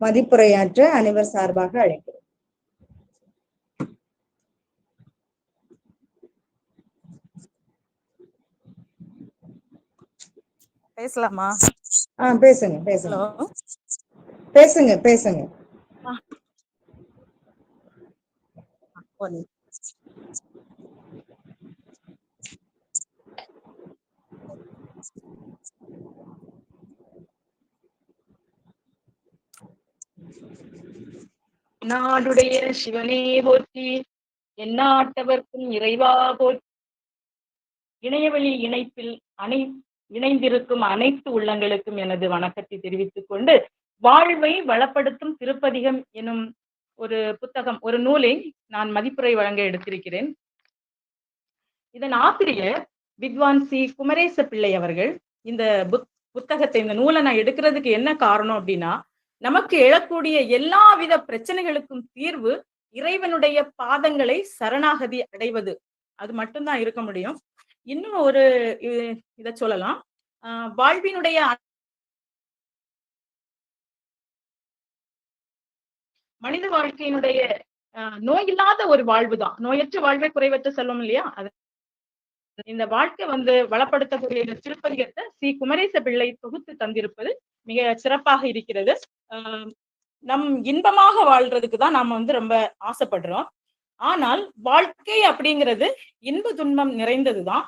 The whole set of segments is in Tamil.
மதிப்புரையாற்ற அனைவர் சார்பாக அழைக்கிறேன் பேசலாமா? ஆ பேசுங்க பேசுங்க. ஹலோ. பேசுங்க பேசுங்க. நாடுடைய சிவனே போற்றி எந்நாட்டவர்க்கும் இறைவா போற்றி. இணையவழி இணைப்பில் அனை இணைந்திருக்கும் அனைத்து உள்ளங்களுக்கும் எனது வணக்கத்தை தெரிவித்துக் கொண்டு வாழ்வை வளப்படுத்தும் திருப்பதிகம் எனும் ஒரு புத்தகம் ஒரு நூலை நான் மதிப்புரை வழங்க எடுத்திருக்கிறேன். இதன் ஆசிரியர் வித்வான் சி. குமரேச பிள்ளை அவர்கள். இந்த புத் புத்தகத்தை இந்த நூலை நான் எடுக்கிறதுக்கு என்ன காரணம் அப்படின்னா நமக்கு எழக்கூடிய எல்லாவித பிரச்சனைகளுக்கும் தீர்வு இறைவனுடைய பாதங்களை சரணாகதி அடைவது. அது மட்டும்தான் இருக்க முடியும். இன்னும் ஒரு இதை இத சொல்லலாம். ஆஹ் வாழ்வினுடைய மனித வாழ்க்கையினுடைய நோய் இல்லாத ஒரு வாழ்வு தான் நோயற்ற வாழ்வே குறைவற்ற செல்வம் இல்லையா? அது இந்த வாழ்க்கை வந்து வளப்படுத்தக்கூடிய இந்த திருப்பதிகத்தை சி. குமரேச பிள்ளை தொகுத்து தந்திருப்பது மிக சிறப்பாக இருக்கிறது. நம் இன்பமாக வாழ்றதுக்கு தான் நாம வந்து ரொம்ப ஆசைப்படுறோம். ஆனால் வாழ்க்கை அப்படிங்கிறது இன்ப துன்பம் நிறைந்ததுதான்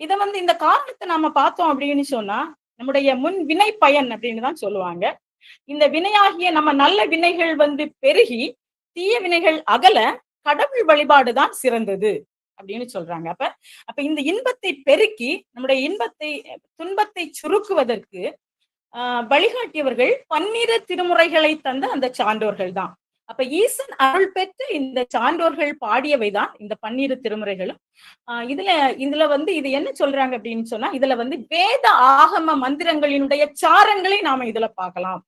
இதை வந்து இந்த காரணத்தை நாம பார்த்தோம் அப்படின்னு சொன்னா நம்முடைய முன் வினை பயன் அப்படின்னு தான் சொல்லுவாங்க. இந்த வினையாகிய நம்ம நல்ல வினைகள் வந்து பெருகி தீய வினைகள் அகல கடவுள் வழிபாடுதான் சிறந்தது. அப்படின்னு சொல்றாங்க. அப்ப அப்ப இந்த இன்பத்தை பெருக்கி நம்முடைய இன்பத்தை துன்பத்தை சுருக்குவதற்கு ஆஹ் வழிகாட்டியவர்கள் பன்னிரு திருமுறைகளை தந்த அந்த சான்றோர்கள் தான். அப்ப ஈசன் அருள் பெற்று இந்த சான்றோர்கள் பாடியவைதான் இந்த பன்னிரு திருமுறைகளும். ஆஹ் இதுல இதுல வந்து இது என்ன சொல்றாங்க அப்படின்னு சொன்னா இதுல வந்து வேத ஆகம மந்திரங்களினுடைய சாரங்களை நாம இதுல பார்க்கலாம்.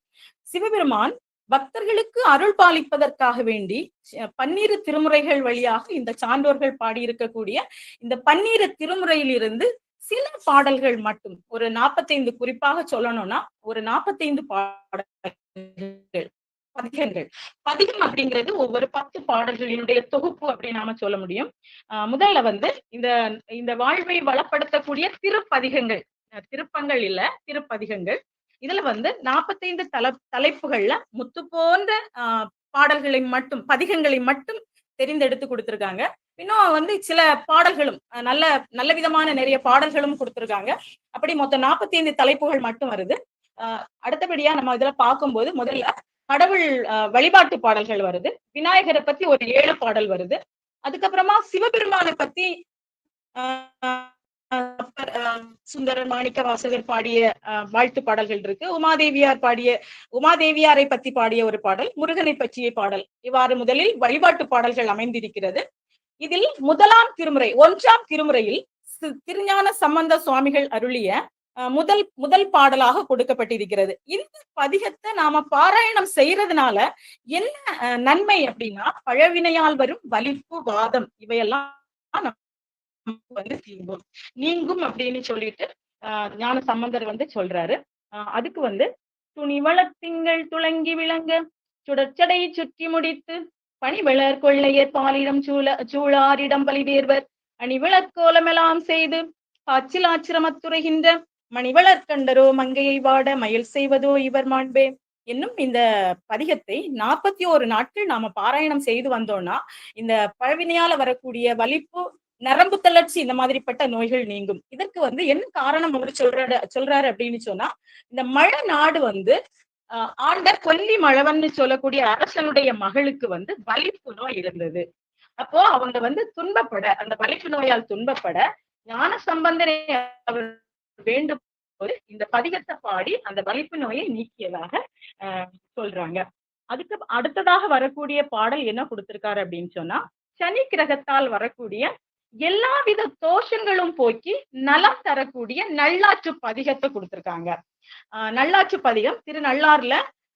சிவபெருமான் பக்தர்களுக்கு அருள் பாலிப்பதற்காக வேண்டி அஹ் திருமுறைகள் வழியாக இந்த சான்றோர்கள் பாடியிருக்கக்கூடிய இந்த பன்னீர் திருமுறையிலிருந்து சில பாடல்கள் மட்டும். ஒரு நாற்பத்தைந்து குறிப்பாக சொல்லணும்னா ஒரு நாற்பத்தைந்து பாடல்கள் பதிகங்கள். பதிகம் அப்படிங்கிறது ஒவ்வொரு பத்து பாடல்களினுடைய தொகுப்பு அப்படின்னு நாம சொல்ல முடியும். ஆஹ் முதல்ல வந்து இந்த இந்த வாழ்வை வளப்படுத்தக்கூடிய திருப்பதிகங்கள். திருப்பங்கள் இல்ல திருப்பதிகங்கள். இதுல வந்து நாற்பத்தைந்து தல தலைப்புகள்ல முத்து போன்ற ஆஹ் பாடல்களை மட்டும் பதிகங்களை மட்டும் தெரிந்தெடுத்து கொடுத்துருக்காங்க. இன்னும் வந்து சில பாடல்களும் நல்ல நல்ல விதமான நிறைய பாடல்களும் கொடுத்துருக்காங்க. அப்படி மொத்தம் நாற்பத்தி ஐந்து தலைப்புகள் மட்டும் வருது. ஆஹ் அடுத்தபடியா நம்ம இதுல பார்க்கும்போது முதல்ல கடவுள் வழிபாட்டு பாடல்கள் வருது. விநாயகரை பத்தி ஒரு ஏழு பாடல் வருது. அதுக்கப்புறமா சிவபெருமானை பத்தி சுந்தரன் மாணிக்க வாசகர் பாடிய வாழ்த்து பாடல்கள் இருக்கு. உமாதேவியார் பாடிய உமாதேவியாரை பத்தி பாடிய ஒரு பாடல் முருகனை பற்றிய பாடல். இவ்வாறு முதலில் வழிபாட்டு பாடல்கள் அமைந்திருக்கிறது. இதில் முதலாம் திருமுறை ஒன்றாம் திருமுறையில் திருஞான சம்பந்த சுவாமிகள் அருளிய முதல் முதல் பாடலாக கொடுக்கப்பட்டிருக்கிறது. இந்த பதிகத்தை நாம பாராயணம் செய்யறதுனால என்ன நன்மை அப்படின்னா பழவினையால் வரும் வலிப்பு வாதம் இவையெல்லாம் வந்து தீங்கும். நீங்கும் அப்படின்னு சொல்லிட்டு ஆஹ் ஞான சம்பந்தர் வந்து சொல்றாரு. ஆஹ் அதுக்கு வந்து துணிவள திங்கள் துளங்கி விளங்க சுடச்சடையை சுற்றி முடித்து பணிவிளர் கொள்ளையர் பாலிடம் சூழ சூழாரிடம் பலிவேர்வர் அணிவிளர் கோலமெல்லாம் செய்து காய்ச்சல் ஆச்சிரமத்துறைகின்ற மணிவளர் கண்டரோ மங்கையை வாட மயில் செய்வதோ இவர் மாண்பே. என்னும் இந்த பதிகத்தை நாற்பத்தி ஓரு நாட்கள் நாம பாராயணம் செய்து வந்தோம்னா இந்த பழவினையால வரக்கூடிய வலிப்பு நரம்பு தளர்ச்சி இந்த மாதிரிப்பட்ட நோய்கள் நீங்கும். இதற்கு வந்து என்ன காரணம் அவர் சொல்றாரு சொல்றாரு அப்படின்னு சொன்னா இந்த மழை நாடு வந்து ஆஹ் கொல்லி மழவன்னு சொல்லக்கூடிய அரசனுடைய மகளுக்கு வந்து வலிப்பு நோய் இருந்தது. அப்போ அவங்க வந்து துன்பப்பட அந்த வலிப்பு நோயால் துன்பப்பட ஞான சம்பந்தனை அவர் வேண்டும் போது இந்த பதிகத்தை பாடி அந்த வலிப்பு நோயை நீக்கியதாக ஆஹ் சொல்றாங்க. அதுக்கு அடுத்ததாக வரக்கூடிய பாடல் என்ன கொடுத்திருக்காரு அப்படின்னு சொன்னா சனி கிரகத்தால் வரக்கூடிய எல்லாவித தோஷங்களும் போக்கி நலம் தரக்கூடிய நல்லாற்று பதிகத்தை கொடுத்திருக்காங்க. ஆஹ் நல்லாற்று பதிகம் திரு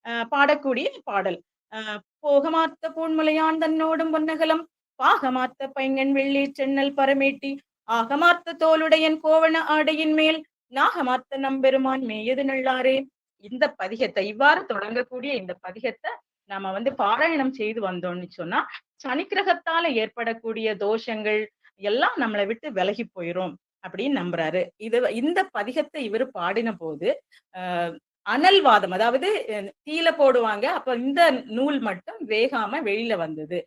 ஆஹ் பாடக்கூடிய பாடல். ஆஹ் போகமாத்த பூண்முலையான் தன்னோடும் பொன்னகலம் பாகமாத்த பைங்கன் வெள்ளி சென்னல் பரமேட்டி ஆகமாத்த தோளுடையன் கோவண ஆடையின் மேல் நாகமாத்த நம்பெருமான் மேயது நல்லாரே இந்த பதிகத்தை இவ்வாறு தொடங்கக்கூடிய இந்த பதிகத்தை நாம வந்து பாராயணம் செய்து வந்தோம்னு சொன்னா சனிக்கிரகத்தால ஏற்படக்கூடிய தோஷங்கள் எல்லாம் நம்மளை விட்டு விலகி போயிரும் அப்படின்னு நம்புறாரு. இது இந்த பதிகத்தை இவர் பாடின போது ஆஹ் அனல்வாதம் அதாவது தீல போடுவாங்க அப்ப இந்த நூல் மட்டும் வேகாம வெளியில வந்தது.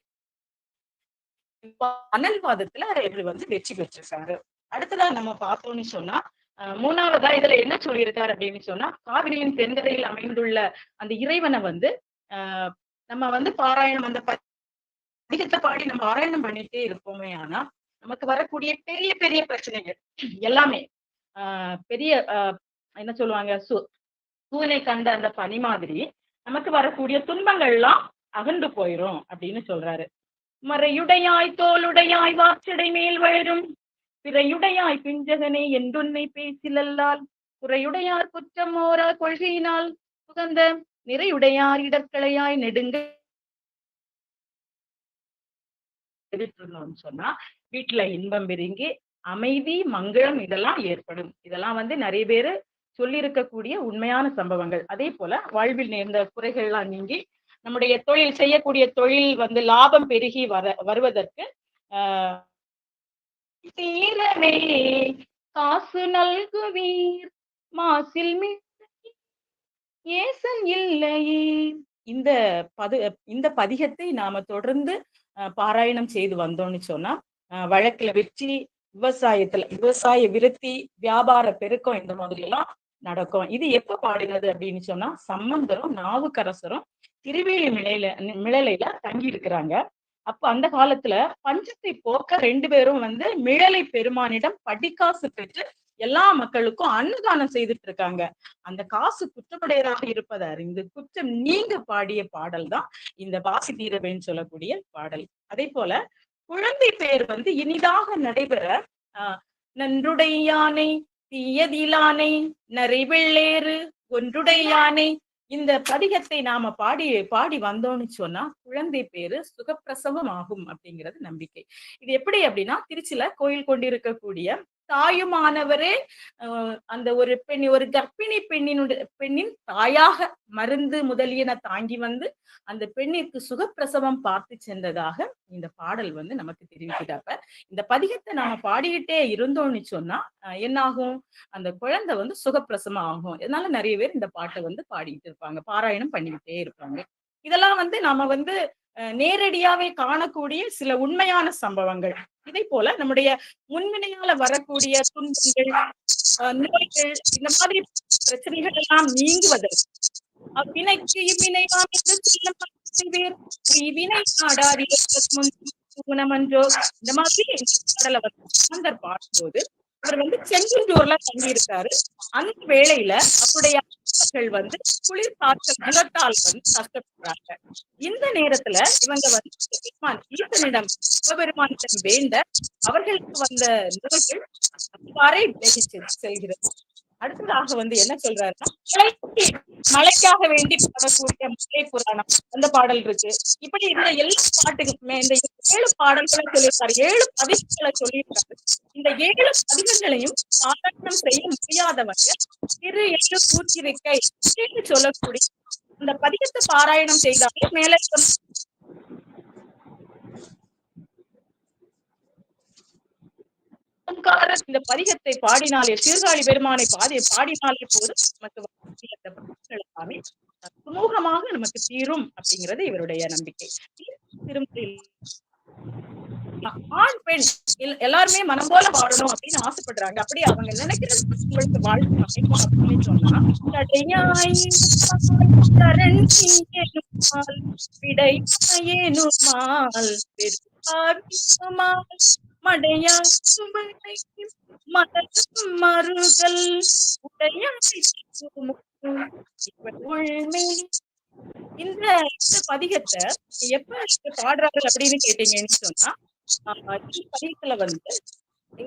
அனல்வாதத்துல இவர் வந்து வெற்றி பெற்றிருக்காரு. அடுத்ததா நம்ம பார்த்தோம்னு சொன்னா மூணாவதா இதுல என்ன சொல்லியிருக்காரு அப்படின்னு சொன்னா காவிரியின் தென்கரையில் அமைந்துள்ள அந்த இறைவனை வந்து ஆஹ் நம்ம வந்து பாராயணம் அந்த பதிகத்தை பாடி நம்ம பாராயணம் பண்ணிட்டே இருப்போமே ஆனா நமக்கு வரக்கூடிய பெரிய பெரிய பிரச்சனைகள் எல்லாமே ஆஹ் பெரிய என்ன சொல்லுவாங்க சு சூனை கண்ட அந்த பனி மாதிரி நமக்கு வரக்கூடிய துன்பங்கள்லாம் அகண்டு போயிரும் அப்படின்னு சொல்றாரு. மறையுடையாய் தோளுடையாய் வார்ச்சடை மேல் வளரும் பிறையுடையாய் பிஞ்சகனே என்றுன்னை பேசிலல்லால் குறையுடையார் குற்றம் ஓரா கொள்கையினால் புகந்த நிறையுடையார் இடர்களையாய் நெடுங்க. சொன்னா வீட்டுல இன்பம் பெருங்கி அமைதி மங்களம் இதெல்லாம் ஏற்படும். இதெல்லாம் வந்து நிறைய பேரு சொல்லியிருக்கக்கூடிய உண்மையான சம்பவங்கள். அதே போல வாழ்வில் நேர்ந்த குறைகள்லாம் நீங்கி நம்முடைய தொழில் செய்யக்கூடிய தொழில் வந்து லாபம் பெருகி வர வருவதற்கு ஆஹ் காசு நல்குவீர் மாசில் ஏசன் இல்லையே. இந்த பது இந்த பதிகத்தை நாம தொடர்ந்து அஹ், பாராயணம் செய்து வந்தோம்னு சொன்னா வழக்குல வெற்றி விவசாயத்துல விவசாய விருத்தி வியாபார பெருக்கம் இந்த மாதிரி எல்லாம் நடக்கும். இது எப்ப பாடினது அப்படின்னு சொன்னா சம்பந்தரும் நாவுக்கரசரும் திருவேலி மிளையில மிளலையில தங்கி இருக்கிறாங்க அப்ப அந்த காலத்துல பஞ்சத்தை போக்க ரெண்டு பேரும் வந்து மிழலை பெருமானிடம் படிக்காசு பெற்று எல்லா மக்களுக்கும் அன்னதானம் செய்துட்டு இருக்காங்க அந்த காசு குற்றமுடையதாக இருப்பதை அறிந்து குற்றம் நீங்க பாடிய பாடல் தான் இந்த வாசி தீரவேன்னு சொல்லக்கூடிய பாடல். அதே போல குழந்தை பெயர் வந்து இனிதாக நடைபெற ஆஹ் நன்றுடையானை தீயதிலானை நரைவெள்ளேறு ஒன்றுடையானை இந்த பதிகத்தை நாம பாடி பாடி வந்தோம்னு சொன்னா குழந்தை பேரு சுகப்பிரசவம் ஆகும் அப்படிங்கிறது நம்பிக்கை. இது எப்படி அப்படின்னா திருச்சியில கோயில் கொண்டிருக்கக்கூடிய தாயுமானவரே ஆஹ் அந்த ஒரு பெண் ஒரு கர்ப்பிணி பெண்ணினுடைய பெண்ணின் தாயாக மருந்து முதலியன தாங்கி வந்து அந்த பெண்ணிற்கு சுகப்பிரசவம் பார்த்து சென்றதாக இந்த பாடல் வந்து நமக்கு தெரிவிக்கிறாப்ப இந்த பதிகத்தை நாம பாடிக்கிட்டே இருந்தோம்னு சொன்னா என்னாகும்? அந்த குழந்தை வந்து சுகப்பிரசவம் ஆகும். இதனால நிறைய பேர் இந்த பாட்டை வந்து பாடிக்கிட்டு இருப்பாங்க. பாராயணம் பண்ணிக்கிட்டே இருப்பாங்க. இதெல்லாம் வந்து நாம வந்து நேரடியாவே காணக்கூடிய சில உண்மையான சம்பவங்கள் இதே போல நம்முடைய முன்வினையால வரக்கூடிய துன்பங்கள் அஹ், நோய்கள் இந்த மாதிரி பிரச்சனைகள் எல்லாம் நீங்குவதற்கு அவ்வினைக்கு இவ்வினையாம் என்று சொல்லும் செய்வீர். இவ்வினை நாடாதி இந்த மாதிரி பாடல வந்து பாடும்போது அவர் வந்து செங்கஞ்சூர்ல தங்கி இருக்காரு அந்த வேளையில அவருடைய அண்ணர்கள் வந்து குளிர் காய்ச்சல் முகத்தால் வந்து கஷ்டப்படுறாங்க. இந்த நேரத்துல இவங்க வந்து பெருமான் ஈசனிடம் சிவபெருமானிடம் வேண்ட அவர்களுக்கு வந்த நோய்கள் அவ்வாறே விலகி செல்கிறது. அடுத்ததாக வந்து என்ன சொல்றாருன்னா மலைக்கு மலைக்காக வேண்டி பாடக்கூடிய மலை புராணம் அந்த பாடல் இருக்கு. இப்படி இந்த எல்லா பாட்டுக்குமே இந்த ஏழு பாடல்களை சொல்லியிருக்காரு ஏழு பதிவுகளை சொல்லியிருக்காரு. இந்த ஏழு பதிவுகளையும் பாராயணம் செய்ய முடியாதவங்க திரு எட்டு கூச்சிருக்கை அப்படின்னு சொல்லக்கூடிய இந்த பதிகத்தை பாராயணம் செய்தாலே மேலே சொன்ன ஓங்கார இந்த பதிகத்தை பாடினாலே சீர்காழி பெருமானை பாதி பாடினாலே போதும். நமக்கு எல்லாமே சுமூகமாக நமக்கு தீரும் அப்படிங்கிறது இவருடைய நம்பிக்கை. திருமணத்தில் ஆண் பெண் எல்- எல்லாருமே மனம் போல வாழணும் அப்படின்னு ஆசைப்படுறாங்க. அப்படி அவங்க நினைக்கிறது உங்களுக்கு வாழ்க்கை அமைக்கும் அப்படின்னு சொன்னா தடையாய் விடை எனுமால் சுமலை பெருமாள் மடையாய் சுமனை மதம் மறுதல் இந்த இந்த பதிகத்தை எப்ப இங்க பாடுறாரு அப்படின்னு கேட்டீங்கன்னு சொன்னா ஆஹ் இந்த பதிகத்துல வந்து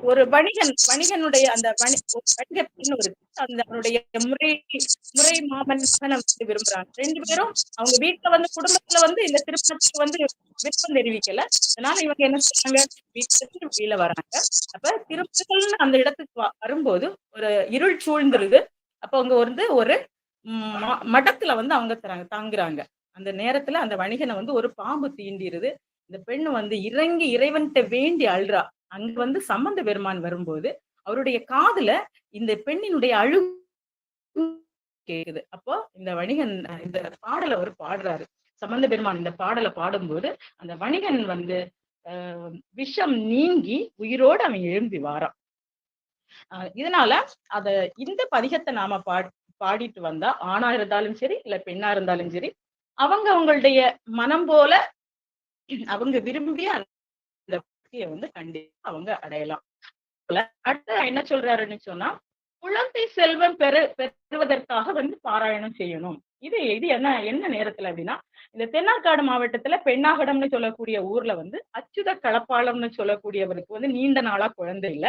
ஒரு வணிகன் வணிகனுடைய அந்த வணிக பெண் ஒரு அந்த அவனுடைய முறை முறை மாமன் மகனை வந்து விரும்புறாங்க. ரெண்டு பேரும் அவங்க வீட்டுல வந்து குடும்பத்துல வந்து இந்த திருப்பணத்துக்கு வந்து விருப்பம் தெரிவிக்கல. அதனால இவங்க என்ன செய்றாங்க வீட்டுல வெளியில வராங்க. அப்ப திருமணங்கள்னு அந்த இடத்துக்கு வரும்போது ஒரு இருள் சூழ்ந்துருது. அப்ப அவங்க வந்து ஒரு ம- மடத்துல வந்து அவங்க தராங்க தாங்குறாங்க. அந்த நேரத்துல அந்த வணிகனை வந்து ஒரு பாம்பு தீண்டிருது. இந்த பெண்ணு வந்து இறங்கி இறைவன்கிட்ட வேண்டி அழுறா. அங்க வந்து சம்பந்த பெருமான் வரும்போது அவருடைய காதுல இந்த பெண்ணினுடைய அழு கேக்குது. அப்போ இந்த வணிகன் இந்த பாடலை அவர் பாடுறாரு. சம்பந்த பெருமான் இந்த பாடலை பாடும்போது அந்த வணிகன் வந்து விஷம் நீங்கி உயிரோடு அவன் எழும்பி வாரான். இதனால அத இந்த பதிகத்தை நாம பாடி பாடிட்டு வந்தா ஆணா இருந்தாலும் சரி இல்ல பெண்ணா இருந்தாலும் சரி அவங்க அவங்களுடைய மனம் போல அவங்க விரும்பிய முக்தியை வந்து கண்டிப்பா அவங்க அடையலாம். அடுத்த என்ன சொல்றாருன்னு சொன்னா குழந்தை செல்வம் பெறு பெறுவதற்காக வந்து பாராயணம் செய்யணும். இது இது என்ன என்ன நேரத்துல அப்படின்னா இந்த தென்னார்காடு மாவட்டத்துல பெண்ணாகடம்னு சொல்லக்கூடிய ஊர்ல வந்து அச்சுத களப்பாளம்னு சொல்லக்கூடியவருக்கு வந்து நீண்ட நாளா குழந்தை இல்ல.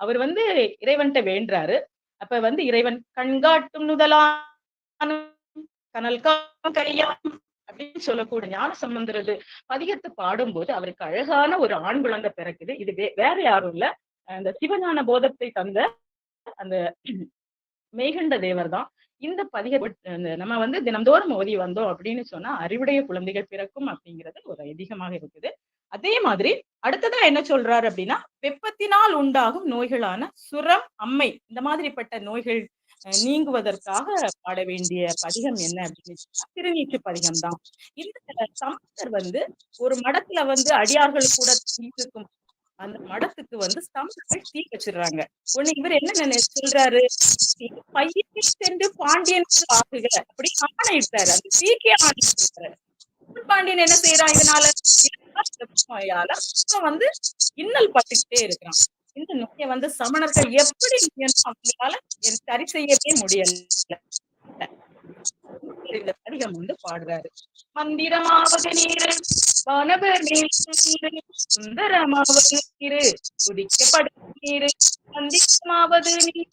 அவர் வந்து இறைவன்கிட்ட வேண்டுறாரு. அப்ப வந்து இறைவன் கண்காட்டும் நுதலான கனல் கையாம் அப்படின்னு சொல்லக்கூடிய ஞான சம்பந்தரது பதிகத்தை பாடும்போது அவருக்கு அழகான ஒரு ஆண் குழந்தை பிறக்குது. இது வே- வேற யாரும் இல்ல. அந்த சிவஞான போதத்தை தந்த அந்த மேகண்ட தேவர் தான். இந்த பதிக அந்த நம்ம வந்து தினந்தோறும் ஓதி வந்தோம் அப்படின்னு சொன்னா அறிவுடைய குழந்தைகள் பிறக்கும் அப்படிங்கிறது ஒரு ஐதீகமாக இருக்குது. அதே மாதிரி அடுத்ததா என்ன சொல்றாரு அப்படின்னா வெப்பத்தினால் உண்டாகும் நோய்களான சுரம் அம்மை இந்த மாதிரிப்பட்ட நோய்கள் நீங்குவதற்காக பாட வேண்டிய பதிகம் என்ன அப்படின்னு சொன்னா பதிகம் தான் இந்த சம்பந்தர் வந்து ஒரு மடத்துல வந்து அடியார்கள் கூட இருக்கும் அந்த மடத்துக்கு வந்து சம்பந்தர் தீ வச்சிடுறாங்க உன்னை இவர் என்ன நினை சொல்றாரு? பையனை சென்று பாண்டியன் ஆகுக அப்படி ஆணையிட்டாரு. அந்த தீக்கே ஆணையிட்டாரு பாண்டியன் என்ன செய்யறான் இதனால? வந்து இன்னல் பட்டுக்கிட்டே இருக்கிறான். இந்த நோயை வந்து சமணர்கள் எப்படி அவங்களால சரி செய்யவே முடியல. இந்த பதிகம் வந்து பாடுறாரு. மந்திரமாவது நீரு வானவர் நீரு சுந்தரமாவது நீரு குடிக்கப்படும் நீரு மந்திரமாவது நீரு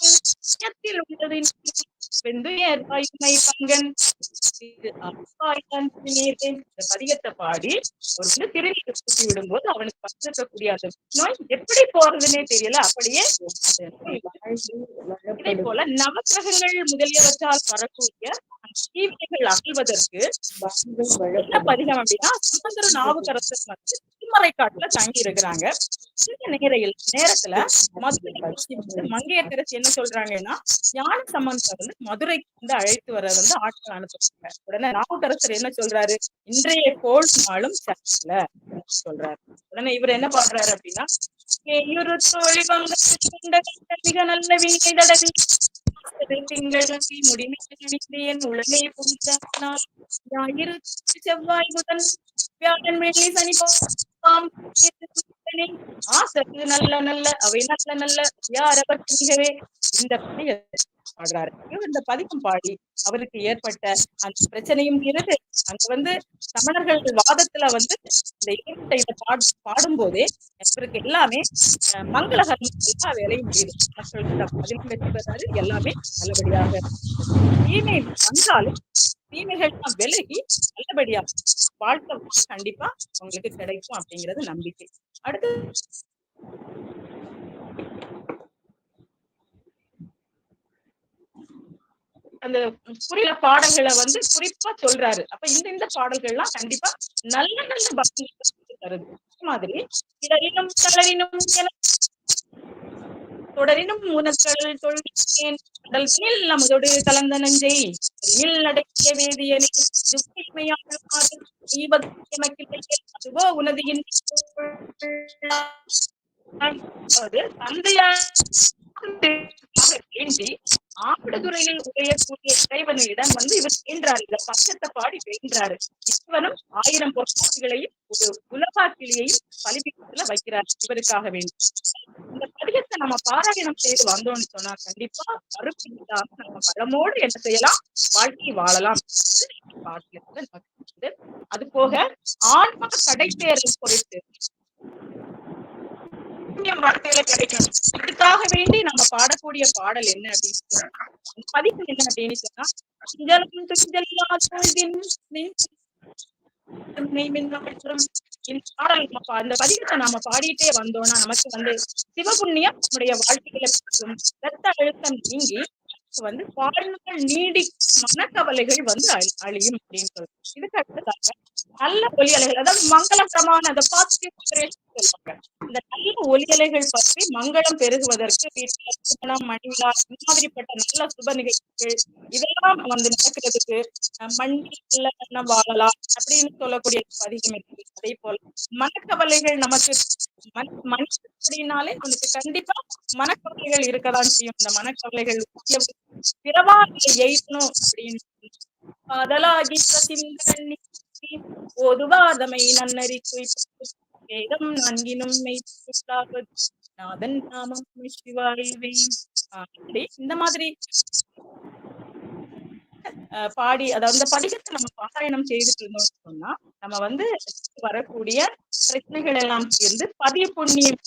உள்ளது நீரு வெந்துயர் வாய்மை பங்கன் இது இந்த பதிகத்தை பாடி ஒரு வந்து திருநீர் ஊற்றி விடும்போது அவனுக்கு வந்திருக்கக்கூடிய அந்த நோய் எப்படி போறதுன்னே தெரியல அப்படியே இதே போல நவக்கிரகங்கள் முதலியவற்றால் வரக்கூடிய அந்த தீவினைகள் அகழ்வதற்கு என்ன பதிகம் அப்படின்னா சுதந்திர நாவுக்கரசர் வந்து திருமறை காட்டுல தங்கி இருக்கிறாங்க இந்த நேரையில் நேரத்துல மதுரை மங்கையரசி என்ன சொல்றாங்கன்னா ஞான சம்பந்தர் வந்து மதுரைக்கு வந்து அழைத்து வர வந்து ஆட்கள் அனுப்புறாங்க. உடனே நாவுக்கரசர் என்ன சொல்றாரு? இன்றைய கோள் நாளும் சட்டல சொல்றாரு. உடனே இவர் என்ன பண்றாரு அப்படின்னா "ஏயுரு தோழி வங்க மிக நல்ல வீணை தடவி திங்கள் முடிமையின் உலகை ஞாயிறு செவ்வாய் புதன் வியாழன் வெள்ளி சனி பாம் ஆசத்து நல்ல நல்ல அவை நல்ல நல்ல யாரவர் பற்றிகவே இந்த பாடுறாரு இந்த பதிகம் பாடி அவருக்கு ஏற்பட்ட அந்த பிரச்சனையும் இருக்கு. அங்க வந்து சமணர்கள் வாதத்துல வந்து இந்த இயற்கை இதை பாடும் போதே இவருக்கு எல்லாமே அஹ், மங்களகரம் எல்லா வேலையும் முடியுது. மக்களுக்கு பதிலும் வெற்றி பெறாரு எல்லாமே நல்லபடியாக தீமை வந்தாலும் தீமைகள் விலகி நல்லபடியா வாழ்க்கை கண்டிப்பா உங்களுக்கு கிடைக்கும் அப்படிங்கறது நம்பிக்கை. அடுத்து அந்த புரியல பாடல்களை வந்து குறிப்பா சொல்றாரு. அப்ப இந்த இந்த பாடல்கள்லாம் கண்டிப்பா நல்ல நல்ல பக்தி தருது. மாதிரி இடலினும் தளரினும் என தொடரினும் உனக்கள் தொழில் கடல் மேல் கலந்த நஞ்சை இல் அடக்கிய வேதியனை அதுவோ உனது அதாவது தந்தையார் வேண்டி ஆப்பிடதுறையில் உடையக்கூடிய இறைவனிடம் வந்து இவர் வேண்டாரு இந்த பக்கத்தை பாடி வேண்டாரு இவனும் ஆயிரம் பொற்காட்சிகளையும் ஒரு உலகாக்கிளியையும் பலிபீடத்துல வைக்கிறார் இவருக்காக வேண்டும் இந்த பதியத்தை நம்ம பாராயணம் செய்து வந்தோம்னு சொன்னா கண்டிப்பா கருப்பு நம்ம பலமோடு என்ன செய்யலாம்? வாழ்க்கையை வாழலாம். பாட்டுல நமக்கு அது போக ஆன்ம கடைத்தேரல் பொறுத்து புண்ணியம் வாழ்க்கையில கிடைக்கும். இதுக்காக வேண்டி நம்ம பாடக்கூடிய பாடல் என்ன அப்படின்னு சொன்னா பதிவு என்ன அப்படின்னு சொன்னா "சிஞ்சலம் துஞ்சல்லா இந்த பாடல் அந்த பதிகத்தை நாம பாடிட்டே வந்தோம்னா நமக்கு வந்து சிவபுண்ணியம் நம்முடைய வாழ்க்கையில கிடைக்கும். ரத்த அழுத்தம் நீங்கி வந்து வாழ்நாள் நீடி மனக்கவலைகள் வந்து அழியும் அப்படின்னு சொல்றாங்க இதுக்கு அடுத்ததாக நல்ல ஒலி அலைகள் அதாவது மங்களகரமான அந்த பாசிட்டிவ் இந்த நல்ல ஒலியலைகள் பற்றி மங்களம் பெருகுவதற்கு வீட்டில் திருமணம் மணிவிழா இந்த மாதிரிப்பட்ட நல்ல சுப நிகழ்ச்சிகள் இதெல்லாம் வந்து நடக்கிறதுக்கு மண்ணில் நம்ம வாழலாம் அப்படின்னு சொல்லக்கூடிய பதிகம் இருக்கு. அதே போல மனக்கவலைகள் நமக்கு மன அப்படின்னாலே நமக்கு கண்டிப்பா மனக்கவலைகள் இருக்கதான் செய்யும். இந்த மனக்கவலைகள் பிறவா எய்தணும் அப்படின்னு காதலாகி சிந்தனை ஓதுவாதமை நன்னறி குறிப்பிட்டு வேதம் நன்கினும் நாதன் நாமம் சிவாய்வே அப்படி இந்த மாதிரி. பாடி அதாவது அந்த படிக்கத்தை நம்ம பாராயணம் செய்துட்டு இருந்தோம்னு சொன்னா நம்ம வந்து வரக்கூடிய பிரச்சனைகள் எல்லாம் சேர்ந்து பதிய புண்ணியம்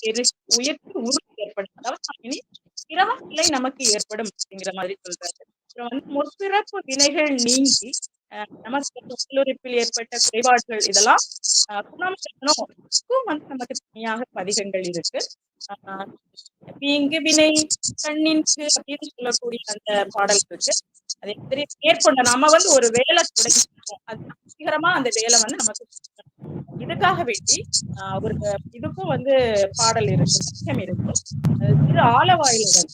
உயர்த்தி உறுதி ஏற்படும். அதாவது இனி பிறவ நிலை நமக்கு ஏற்படும் அப்படிங்கிற மாதிரி சொல்றாரு. அப்புறம் வந்து முற்பிறப்பு வினைகள் நீங்கி நமக்கு உள்ளுறுப்பில் ஏற்பட்ட குறைபாடுகள் இதெல்லாம் அஹ், வந்து நமக்கு தனியாக பதிகங்கள் இருக்கு. அஹ், வினை கண்ணின்கு அப்படின்னு சொல்லக்கூடிய அந்த பாடல் இருக்கு. அதே மாதிரி மேற்கொண்ட நம்ம வந்து ஒரு வேலை தொடங்கிருக்கோம் அது சீக்கிரமா அந்த வேலை வந்து நமக்கு இதுக்காக வேண்டி ஆஹ் ஒரு இதுக்கும் வந்து பாடல் இருக்கு சத்தியம் இருக்கு. திரு ஆலவாயிலவன்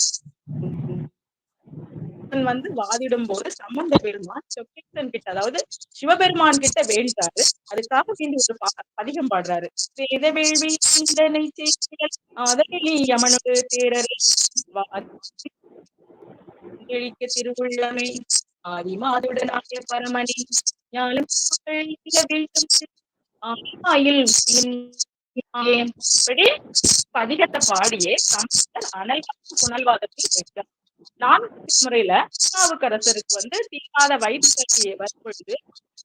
வந்து வாதிடும் போது சம்பந்த பெருமான் சொக்கேசன் கிட்ட அதாவது சிவபெருமான் கிட்ட வேண்டாரு அதுக்காக வேண்டி ஒரு பதிகம் பாடுறாரு. வேத வேள்வி சிந்தனை செய்கிறல் யமனு தேரரை வாதிக்க திருவுள்ளமே ஆதி பரமணி ஞானம் ஆயில் பதிகத்தை பாடியே சம்பந்தர் அனல் புனல்வாதத்தில் நான்கு முறையில நாவுக்கரசருக்கு வந்து தீராத வயிற்று வரும்பொழுது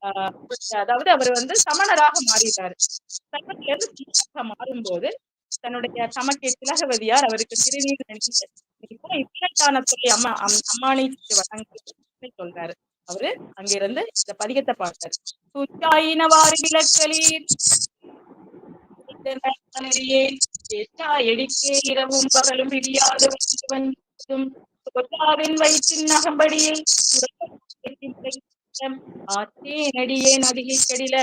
ஆஹ் அதாவது அவர் வந்து சமணராக மாறிட்டாரு. சமணத்துல இருந்து மாறும்போது தன்னுடைய தமக்கை திலகவதியார் அவருக்கு திருநீர் நினைச்சு சொல்லி அம்மா அம்- அம்மானை வழங்கி சொல்றாரு. அவரு அங்கிருந்து இந்த பதிகத்தை பார்த்தாரு துச்சாயினவாறு விளக்கலீர் எடிக்கே இரவும் பகலும் பிரியாது கொட்டாவின் வயிற்றின் நகம்படியை ஆத்தேனடியே அதிகை கடில.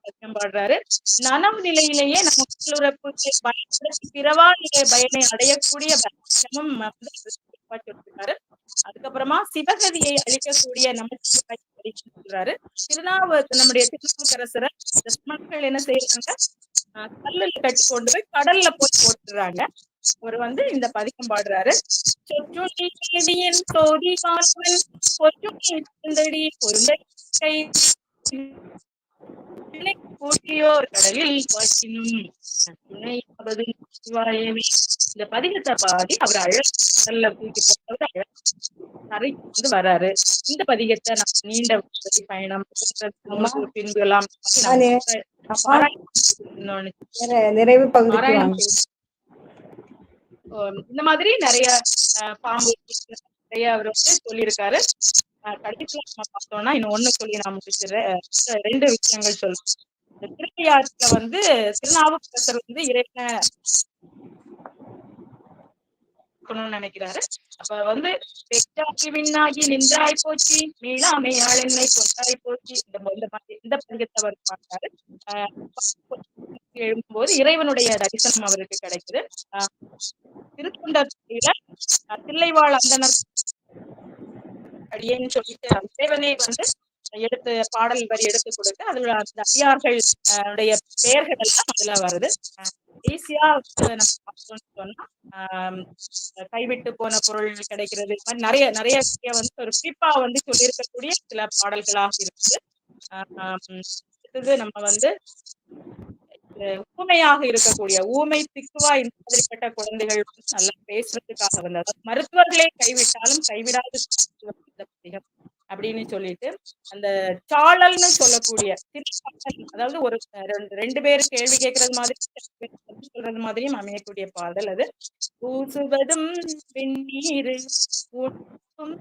பச்சம் பாடுறாரு. நனவு நிலையிலேயே நம்ம உள்ளுறப்புக்கு பயன்படுத்தி பிறவா நிலை பயனை அடையக்கூடிய பட்சமும் வந்து சொல்றாரு அதுக்கப்புறமா சிவகதியை அளிக்கக்கூடிய நமக்கு சொல்றாரு. திருநாவு நம்முடைய திருநாவுக்கரசரை மக்கள் என்ன செய்யறாங்க? ஆஹ் கல்லுல கட்டி கொண்டு போய் கடல்ல போய் போட்டுறாங்க. அவர் வந்து இந்த பதிகம் பாடுறாரு. பொருந்தை கை கூட்டியோர் கடலில் பாட்டினும் இந்த பதிகத்தை பாடி அவர் அழ கடல்ல தூக்கி போட்டவர் அழ கரைக்கு வந்து வராரு இந்த பதிகத்தை நான் நீண்ட பயணம் பின்பு எல்லாம் நிறைவு பகுதிக்கு பாராயணம் வாங்க செய்து- ஓ, இந்த மாதிரி நிறைய பாம்பு நிறைய அவர் வந்து சொல்லியிருக்காரு. அஹ், கடைசியில நம்ம பார்த்தோம்னா இன்னும் ஒண்ணு சொல்லி நான் முடிச்சிடுறேன். ரெண்டு விஷயங்கள் சொல்றேன் இந்த திருவையாற்றுல வந்து திருநாவுக்கரசர் வந்து இறைவனை நினைக்கிறாரு. அப்ப வந்து பெற்றாக்கி விண்ணாகி நின்றாய் போச்சு மீளாமை ஆளென்னை கொண்டாய் போச்சு இந்த இந்த மாதிரி- இந்த பதிகத்தை அவர் பார்த்தாரு எழும்போது இறைவனுடைய தரிசனம் அவருக்கு கிடைக்குது ஆஹ் திருத்தொண்டர் ஆஹ் தில்லைவாழ் அந்தனர் அடியேன்னு சொல்லிட்டு இறைவனே வந்து எடுத்து பாடல் வரி எடுத்து கொடுத்து அதுல அந்த அடியார்கள் உடைய பெயர்கள் எல்லாம் அதுல வருது. ஈஸியா நம்ம சொன்னா ஆஹ் கைவிட்டு போன பொருள் கிடைக்கிறது. இது மாதிரி நிறைய நிறைய விஷயம் வந்து ஒரு குறிப்பா வந்து சொல்லியிருக்கக்கூடிய சில பாடல்களாக இருக்குது. ஆஹ் அடுத்தது நம்ம வந்து ஊமையாக இருக்கக்கூடிய ஊமை திக்குவா இந்த மாதிரிப்பட்ட குழந்தைகள் வந்து நல்லா பேசுறதுக்காக வந்தது. மருத்துவர்களே கைவிட்டாலும் கைவிடாது அப்படின்னு சொல்லிட்டு அந்த சாழல்னு சொல்லக்கூடிய அதாவது ஒரு ரெண்டு பேர் கேள்வி கேட்கறது மாதிரி சொல்றது மாதிரியும் அமையக்கூடிய பாடல் அது. பூசுவதும் வெந்நீர் ஊட்டும்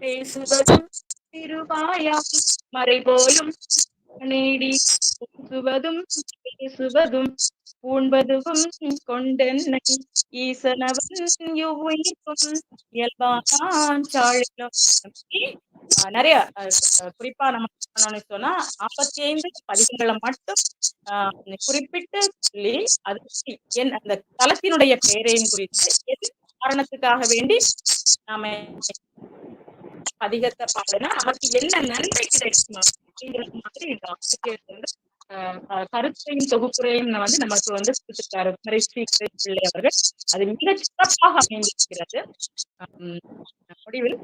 பேசுவதும் திருவாயா மறைபோலும் நீடி பேசுவதும் பேசுவதும் பூண்பதுவும் கொண்டென்னை ஈசனவன் யுயிர்க்கும் இயல்பானான் சாழிலும். ஆஹ் நிறைய அஹ், குறிப்பா நம்ம சொன்னா நாற்பத்தி ஐந்து பதிகங்களை மட்டும் ஆஹ், குறிப்பிட்டு சொல்லி அது என் அந்த தலத்தினுடைய பெயரையும் குறித்து எது காரணத்துக்காக வேண்டி நாம அதிகத்தை பாடினா நமக்கு என்ன நன்மை கிடைக்குமா அப்படிங்கிறது மாதிரி இந்த ஆசிரியர் வந்து கருத்தையும் தொகுப்புரையும் வந்து நமக்கு வந்து கொடுத்திருக்காரு. குமரி ஸ்ரீ பிள்ளை அவர்கள். அது மிக சிறப்பாக அமைந்திருக்கிறது. முடிவில்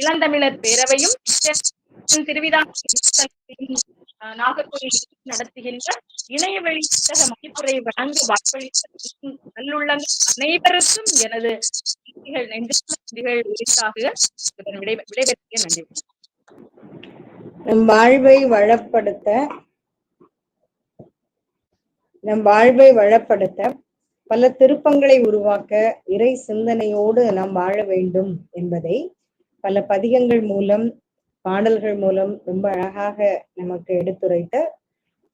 இளந்தமிழர் பேரவையும் திருவிதாங்கூர் நாகர்கோவில் நடத்துகின்ற இணையவழி புத்தக மதிப்புரை வழங்க வாக்களித்த நல்லுள்ளங்கள் அனைவருக்கும் எனது நன்றிகள் நன்றிகள் உரித்தாக நன்றி. நம் வாழ்வை வளப்படுத்த நம் வாழ்வை வளப்படுத்த பல திருப்பங்களை உருவாக்க இறை சிந்தனையோடு நாம் வாழ வேண்டும் என்பதை பல பதிகங்கள் மூலம் பாடல்கள் மூலம் ரொம்ப அழகாக நமக்கு எடுத்துரைத்த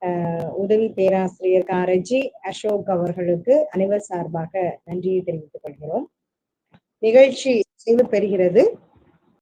ஆஹ், உதவி பேராசிரியர் காரஜி அசோக் அவர்களுக்கு அனைவர் சார்பாக நன்றியை தெரிவித்துக் கொள்கிறோம். நிகழ்ச்சி நிறைவு பெறுகிறது.